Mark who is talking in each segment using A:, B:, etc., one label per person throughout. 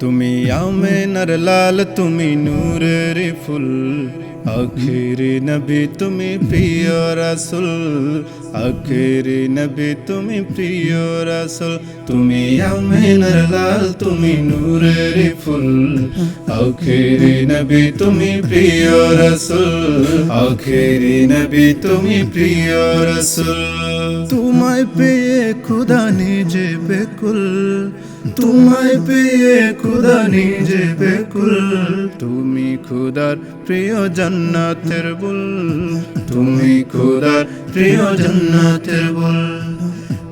A: তুমি আমেনার লাল, তুমি নূরের ফুল। আখেরি নবী, তুমি প্রিয় রাসুল। আখেরি নবী, তুমি প্রিয় রাসুল। তুমি আমেনার লাল, তুমি নূরের ফুল। আখেরি নবী, তুমি প্রিয় রাসুল। আখেরি নবী, তুমি প্রিয় রাসুল। তোমায় পেয়ে খুদা নিজে বেকুল। তোমায় পেয়ে খুদা নিজে বেকুল। তুমি খুদার প্রিয় জান্নাতের বুল। তুমি খুদার প্রিয় জান্নাতের বুল।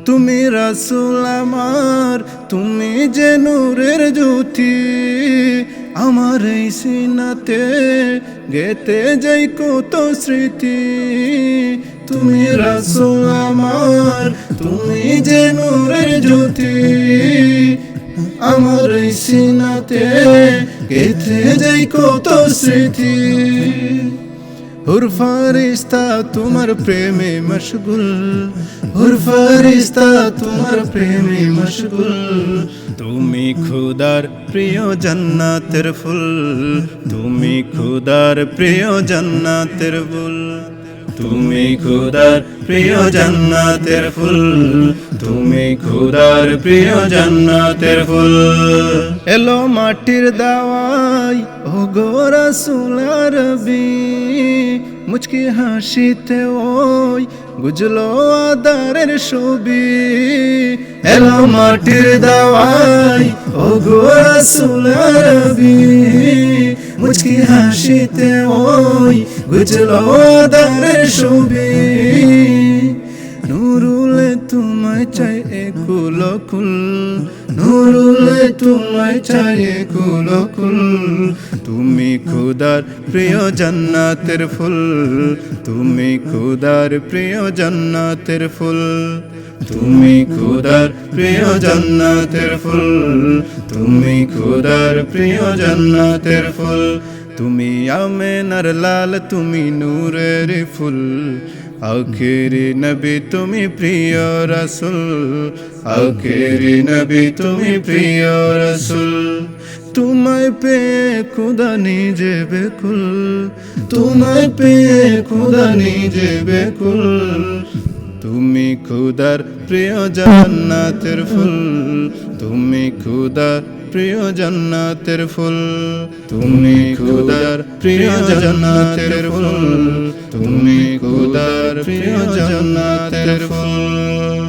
A: তুমি রাসুল আমার তুমি যে নূরের জ্যোতি। আমার এই সিনাতে গেতে যাই কত স্মৃতি। তুমি রাসুল আমার, তুমি যে নূরের জ্যোতি। আমার এই সিনাতে গেতে যাই কত স্মৃতি। হুর ফারিস্তা, তোমার প্রেমে মশগুল। হুর ফারিস্তা, তোমার প্রেমে মশগুল। তুমি খুদার প্রিয় জান্নাতের ফুল। তুমি খুদার প্রিয় জান্নাতের ফুল। তুমি খুদার প্রিয় জান্নাতের ফুল। তুমি খুদার প্রিয় জান্নাতের ফুল। এলো মাটির দাওয়াই ও গোরা সুলার বি মুচকি হাসিতে ওই গুজলো আদারের ছবি। এলো মাটির দাওয়াই ও গোরা সুলার বি মুচকি হাসিতে ওই গুজলো আদারের ছবি। নুরুলে, তোমায় চাই একুল কুল। নুরুলে, তোমায় চাই একুল কুল। তুমি খুদার প্রিয় জান্নাতের ফুল। তুমি খুদার প্রিয় জান্নাতের ফুল। তুমি খুদার প্রিয় জান্নাতের ফুল। তুমি খুদার প্রিয় জান্নাতের ফুল। তুমি আমেনার লাল, তুমি নূরের ফুল। আখেরি নবী, তুমি প্রিয় রসুল। আখেরি নবী, তুমি প্রিয় রসুল। তোমায় পেয়ে খুদা নিজে বেকুল। তোমায় পেয়ে খুদা নিজে বেকুল। তুমি খুদার প্রিয় জান্নাতের ফুল। তুমি খুদার প্রিয় জন্নাতের ফুল তুমি খুদার প্রিয় জন্নাতের ফুল তুমি খুদার প্রিয় জন্নাতের ফুল।